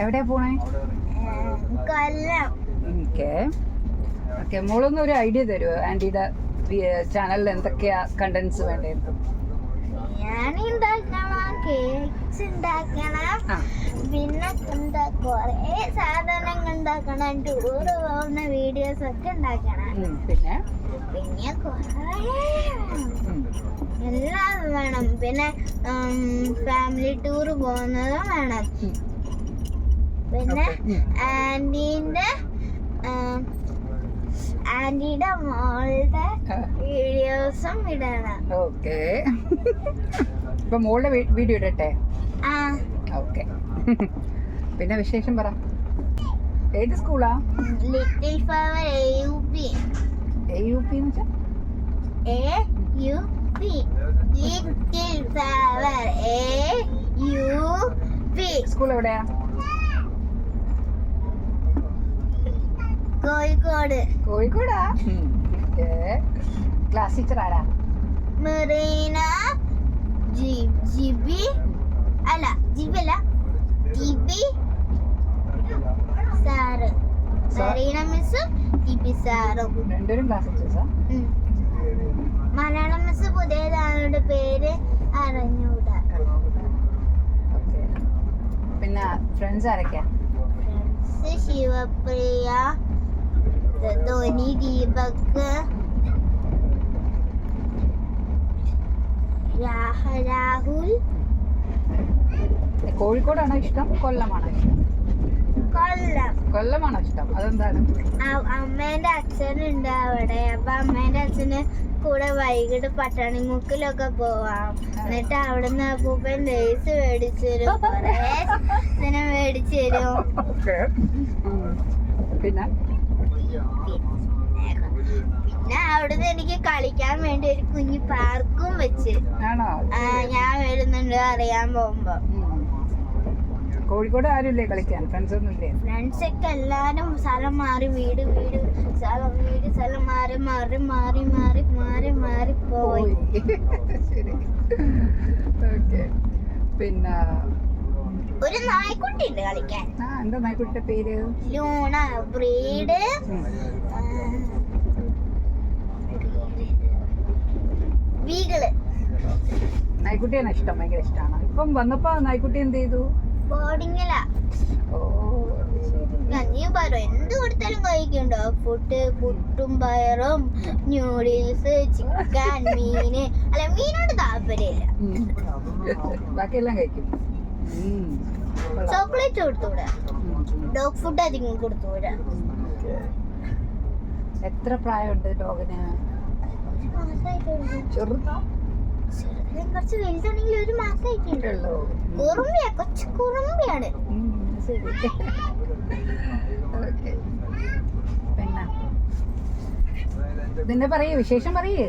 എവിടെയാ പോണേ? കൊല്ലം. Okay. Okay മോളൊന്ന് ഒരു ഐഡിയ തരുമോ ആന്റിയുടെ ചാനലിൽ എന്തൊക്കെയാ കണ്ടന്റ്സ് വേണ്ടത് ഞാൻ ഉണ്ടാക്കണം. ഉണ്ടാക്കണം പിന്നെ എന്താ കൊറേ സാധനങ്ങൾ ഉണ്ടാക്കണം. ടൂറ് പോകുന്ന വീഡിയോസ് ഒക്കെ ഉണ്ടാക്കണം. പിന്നെ? പിന്നെ കൊറേ എല്ലാം വേണം. പിന്നെ ഫാമിലി ടൂർ പോകുന്നതും വേണം. പിന്നെ. ആന്റീന്റെ ആന്റിയുടെ മോളുടെ വീഡിയോസും ഇടണം. ഓക്കെ. ഇപ്പൊ മോളുടെ വീഡിയോ ഇടട്ടെ? ഓക്കെ. പിന്നെ വിശേഷം പറ. ഏത് സ്കൂളാ? Little flower A U P A U P എന്ന് വെച്ചാൽ A U P little flower A U P school എവിടെയാ? കോഴിക്കോട്. കോഴിക്കോടാ? ക്ലാസ് ടീച്ചർ ആരാ? മെറീന മലയാളം മിസ് പുതിയതാളുടെ പേര് അറിഞ്ഞൂടാ. പിന്നെ ഫ്രണ്ട്സ് ആരൊക്കെയാ? ഫ്രണ്ട്സ് ശിവപ്രിയ ധോനി ദീപക് രാഹ രാഹുൽ. കോഴിക്കോടാണോ ഇഷ്ടം? കൊല്ലമാണോ ഇഷ്ടം? കൊല്ലം. കൊല്ലമാണോ ഇഷ്ടം? അതെന്താണ്? അമ്മേന്റെ അച്ഛനുണ്ട് അവിടെ. അപ്പൊ അമ്മേന്റെ അച്ഛന് കൂടെ വൈകിട്ട് പട്ടണിമുക്കിലൊക്കെ പോവാം. എന്നിട്ട് അവിടുന്ന് അപ്പൂപ്പൻ ലേസ് മേടിച്ചു തരും. ഇങ്ങനെ മേടിച്ചു തരും. പിന്നെ? പിന്നെ അവിടുന്ന് എനിക്ക് കളിക്കാൻ വേണ്ടി ഒരു കുഞ്ഞു പാർക്കും വെച്ച്. ഞാൻ വരുന്നുണ്ട് അറിയാൻ പോകുമ്പോ. കോഴിക്കോട് ആരുമില്ലേ കളിക്കാൻ? ഫ്രണ്ട്സ് ഒന്നും ഇല്ലേ? ഫ്രണ്ട്സ് ഒക്കെ എല്ലാരും സ്ഥലം മാറി വീട് വീട് സ്ഥലം വീട് സ്ഥലം മാറി മാറി മാറി മാറി മാറി മാറി പോയി. ശരി. ഓക്കെ. പിന്നെ? ഒരു നായ്ക്കുട്ടി ഉണ്ട് കളിക്കാൻ. ആ എന്താ നായ്ക്കുട്ടിയുടെ പേര്? Luna breed. വീകൾ നായ്ക്കുട്ടിയാണ് ഇഷ്ടം ഭയങ്കര ഇഷ്ടമാണ് ഇപ്പം വന്നപ്പോ നായ്ക്കുട്ടി എന്ത് ചെയ്തു? ബോർഡിങ്ങിലാ നീ പറ എന്ത് കൊടുത്താലും കഴിക്കണ്ടോ? ഫുഡ് പുട്ടും പയറും ന്യൂഡിൽസ് ചിക്കൻ മീന് അല്ല മീനോട് താല്പര്യമില്ല. ബാക്കിയെല്ലാം കഴിക്കും. ചോക്ലേറ്റ് കൊടുത്തൂടെ. ഡോഗ് ഫുഡ് അധികം കൊടുത്തൂടെ എത്ര പ്രായമുണ്ട് ഡോഗിന്? ചെറുതാ ചെറുതിനെ കുറച്ച് വലുതാണെങ്കിൽ ഒരു മാസം കുറുമ്പിയാ കൊച്ചു കുറുമ്പിയാണ്. പിന്നെ പറയു? വിശേഷം പറയൂ.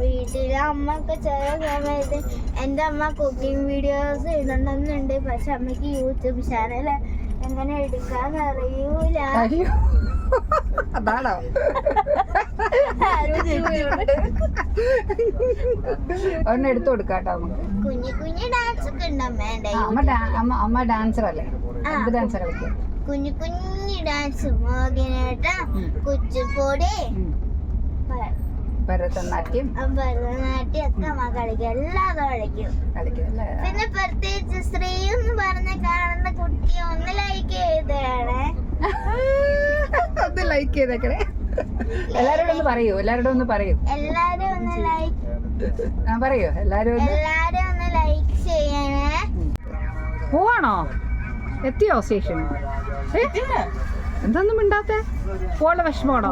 വീട്ടിലെ അമ്മ ഒക്കെ ചില സമയത്ത് എന്റെ അമ്മ കുക്കിംഗ് വീഡിയോസ് ഇടണമെന്നുണ്ട് പക്ഷെ അമ്മയ്ക്ക് യൂട്യൂബ് ചാനൽ എങ്ങനെ എടുക്കാന്ന് അറിയൂല. അതാണോ? ഒരെണ്ണം എടുത്തു കൊടുക്കാട്ടോ കുഞ്ഞു കുഞ്ഞു ഡാൻസ് ഒക്കെ ഉണ്ട് അമ്മ അമ്മ അമ്മ ഡാൻസർ അല്ലേ? ഡാൻസർ കളിക്കുക കുഞ്ഞു കുഞ്ഞു ഡാൻസ് മോഹിനിയാട്ടം. കുച്ചിപ്പുടി ഭരതനാട്യം. ഭരതനാട്യം ഒക്കെ അമ്മ കളിക്കും. എല്ലാം കളിക്കും. കളിക്കും പിന്നെ പ്രത്യേകിച്ച് സ്ത്രീ എന്ന് ലൈക്ക് ചെയ്തേക്കണേ. എല്ലാരോടും ഒന്ന് പറയൂ എല്ലാരോടും ഒന്ന് പറയൂ. എല്ലാരും ഒന്ന് ലൈക്ക് ആ പറയൂ എല്ലാരും ഒന്ന്. എല്ലാരും ഒന്ന് ലൈക്ക് ചെയ്യണേ. പോവാണോ? എത്തിയോ സ്റ്റേഷൻ എന്തൊന്നും മിണ്ടാത്ത? പോവാനുള്ള വിഷമമാണോ?